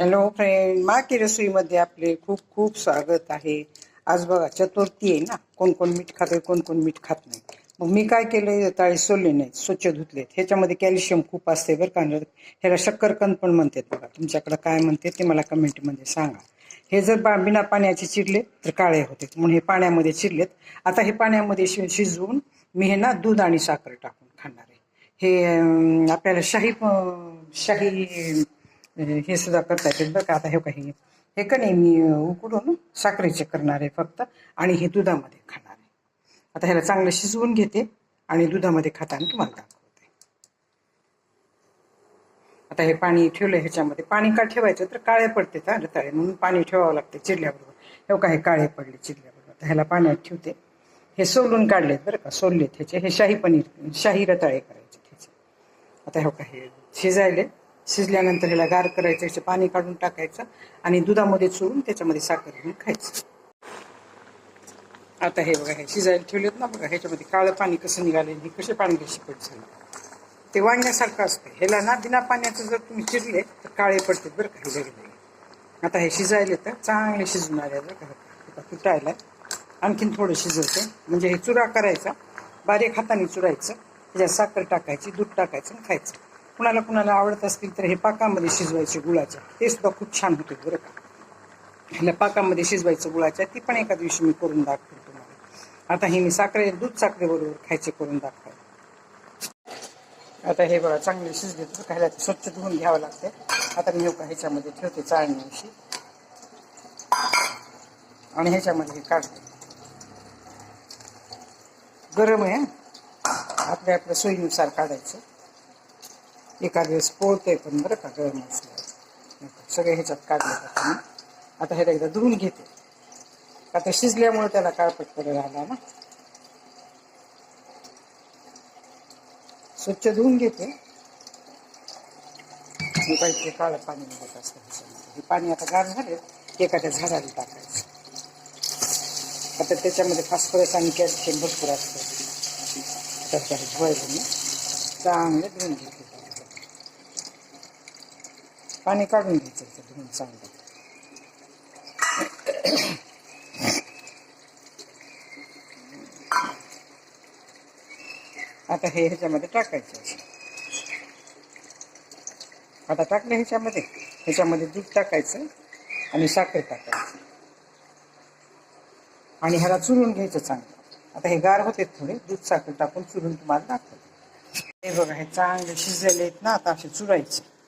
Hello friend माकी रसोईमध्ये आपले खूप खूप स्वागत आहे. आज बघा चतुर्थी आहे ना? कोण कोण मीठ खाते कोण कोण मीठ खात नाही. मग मी काय केलंय? ताळे सोलले नाहीत स्वच्छ धुतलेत. ह्याच्यामध्ये कॅल्शियम खूप असते बरं का. ह्याला शक्करकंद पण म्हणतात बघा. तुमच्याकडे काय म्हणते ते मला कमेंटमध्ये सांगा. हे जर बा बिना पाण्याचे चिरले तर काळे होते. म्हणून हे पाण्यामध्ये चिरलेत. आता हे पाण्यामध्ये शि शिजवून मी हे ना दूध आणि साखर टाकून खाणार आहे. हे आपल्याला शाही शाही म्हणजे हे सुद्धा करता येतील बरं का? आता हे काही हे का नाही मी उकडून साखरेचे करणार आहे फक्त आणि हे दुधामध्ये खाणार. आहे आता ह्याला चांगलं शिजवून घेते आणि दुधामध्ये खाताना तुम्हाला दाखवते. आता हे पाणी ठेवलं ह्याच्यामध्ये. पाणी का ठेवायचं? तर काळे पडते का रताळे. म्हणून पाणी ठेवावं लागते चिरल्याबरोबर. हे काही काळे पडले चिरल्याबरोबर. आता ह्याला पाण्यात ठेवते. हे सोलून काढलेत बरं का? सोललेत ह्याचे. हे शाही पनीर शाही रताळे करायचे ह्याचे. आता हे काही शिजायले. शिजल्यानंतर ह्याला गार करायचं ह्याचं पाणी काढून टाकायचं आणि दुधामध्ये चोळून त्याच्यामध्ये साखर घालून खायचं. आता हे बघा हे शिजायला ठेवलेत ना बघा ह्याच्यामध्ये काळं पाणी कसं निघाले हे कसे पाणी शिकट झालं. ते वाढण्यासारखं असतं. ह्याला ना बिना पाण्याचं जर तुम्ही चिरले तर काळे पडते बरं का हे आता हे शिजायले तर चांगले शिजून आले बरं का. तुटायला आणखीन थोडं शिजवतं. म्हणजे हे चुरा करायचा बारीक हाताने चुरायचं त्याच्यात साखर टाकायची दूध टाकायचं आणि खायचं. कुणाला कुणाला आवडत असतील तर हे पाकामध्ये शिजवायचे गुळाच्या ते सुद्धा खूप छान होते बरं का. ह्याला पाकामध्ये शिजवायचं गुळाच्या ती पण एका दिवशी मी करून दाखवेल तुम्हाला. आता हे मी साखरे दूध साखरेबरोबर खायचे करून दाखवाय आता हे बघा चांगले शिजले तर खायला ते स्वच्छ धुवून घ्यावं लागते. आता मी हे ह्याच्यामध्ये ठेवते चाळण्याविषयी आणि ह्याच्यामध्ये हे काढते. गरम आहे आपल्या आपल्या सोयीनुसार काढायचं. एका दिवस पोळतंय पण बरं का गरम असल्यावर सगळे ह्याच्यात काढले आता हे एकदा धुवून घेते. आता शिजल्यामुळे त्याला काळपट राहिला ना. स्वच्छ धुवून घेते. मी काहीतरी काळं पाणी निघत असतं हे पाणी आता गार झाले एखाद्या झाडाला टाकायचं. आता त्याच्यामध्ये फॉस्फरस आणि कॅल्शियम भरपूर असतं. तर त्याला धुवायचं मी चांगलं धुवून घेते. पाणी काढून घ्यायचं याचं चांगलं आता हे ह्याच्यामध्ये टाकायचं. असं. आता टाकलं ह्याच्यामध्ये. ह्याच्यामध्ये दूध टाकायचं आणि साखर टाकायचं. आणि ह्याला चुरून घ्यायचं चांगलं. आता हे गार होते थोडे दूध साखर टाकून चुरून तुम्हाला दाखवते. हे बघा हे चांगले शिजलेले आहेत ना आता असे चुरायचे.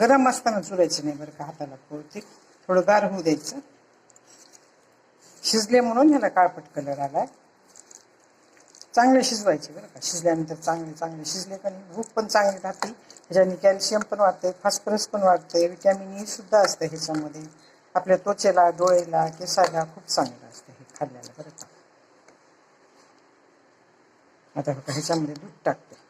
गरम असताना चुरायचं नाही बरं का हाताला पोळते. थोडं गार होऊ द्यायचं. शिजले म्हणून ह्याला काळपट कलर आलाय. चांगले शिजवायचे बरं का. शिजल्यानंतर चांगले चांगले शिजले का नाही? भूक पण चांगली राहते. ह्याच्याने कॅल्शियम पण वाढते फॉस्फरस पण वाढते विटॅमिन ई e सुद्धा असतं ह्याच्यामध्ये. आपल्या त्वचेला डोळेला केसाला खूप चांगलं असतं हे खाल्ल्याला बरं का. आता बघा ह्याच्यामध्ये दूध टाकते.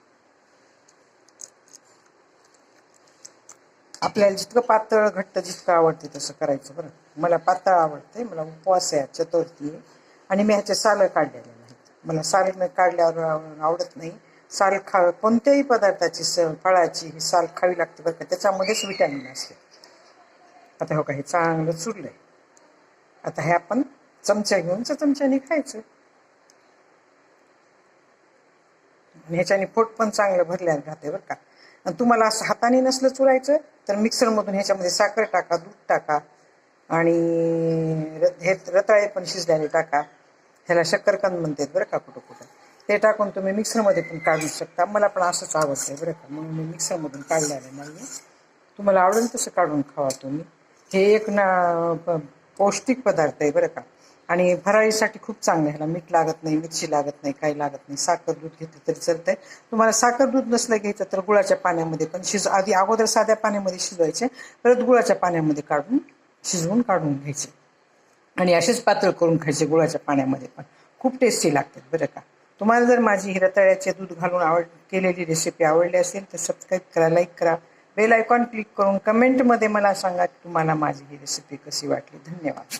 आपल्याला जितकं पातळ घट्ट जितकं आवडते तसं करायचं बरं. मला पातळ आवडते मला उपवास आहे चतुर्थी आहे आणि मी ह्याचे सालं काढलेले नाहीत. मला साल न काढल्यावर आवडत नाही. साल खा कोणत्याही पदार्थाची स फळाची ही साल खावी लागते बरं का त्याच्यामध्येच विटॅमिन असते. आता हो का हे चांगलं चुरलंय. आता हे आपण चमचा घेऊन चमच्याने खायचं. आणि ह्याच्याने पोट पण चांगलं भरल्या राहते बरं का. आणि तुम्हाला असं हाताने नसलं चुरायचं तर मिक्सरमधून ह्याच्यामध्ये साखर टाका दूध टाका आणि र- हे रताळे पण शिजल्याने टाका. ह्याला शक्करकंद म्हणतात बरं का कुठं कुठं. ते टाकून तुम्ही मिक्सरमध्ये पण काढू शकता. मला पण असंच आवडतंय बरं का. म्हणून मी मिक्सरमधून काढलेलं नाही तुम्हाला आवडेल तसं काढून खावा तुम्ही. हे एक ना प- पौष्टिक पदार्थ आहे बरं का. आणि फराळीसाठी खूप चांगलं आहे ह्याला. मीठ लागत नाही मिरची लागत नाही काही लागत नाही. साखर दूध घेतलं तरी चालतंय. तुम्हाला साखर दूध नसलं घ्यायचं तर गुळाच्या पाण्यामध्ये पण शिज आधी अगोदर साध्या पाण्यामध्ये शिजवायचे परत गुळाच्या पाण्यामध्ये काढून शिजवून काढून घ्यायचे. आणि असेच पातळ करून खायचे गुळाच्या पाण्यामध्ये पण. खूप टेस्टी लागतात बरं का. तुम्हाला जर माझी ही रताळ्याचे दूध घालून आवड केलेली रेसिपी आवडली असेल तर सबस्क्राईब करा लाईक करा. बेल आयकॉन क्लिक करून कमेंटमध्ये मला सांगा की तुम्हाला माझी ही रेसिपी कशी वाटली. धन्यवाद.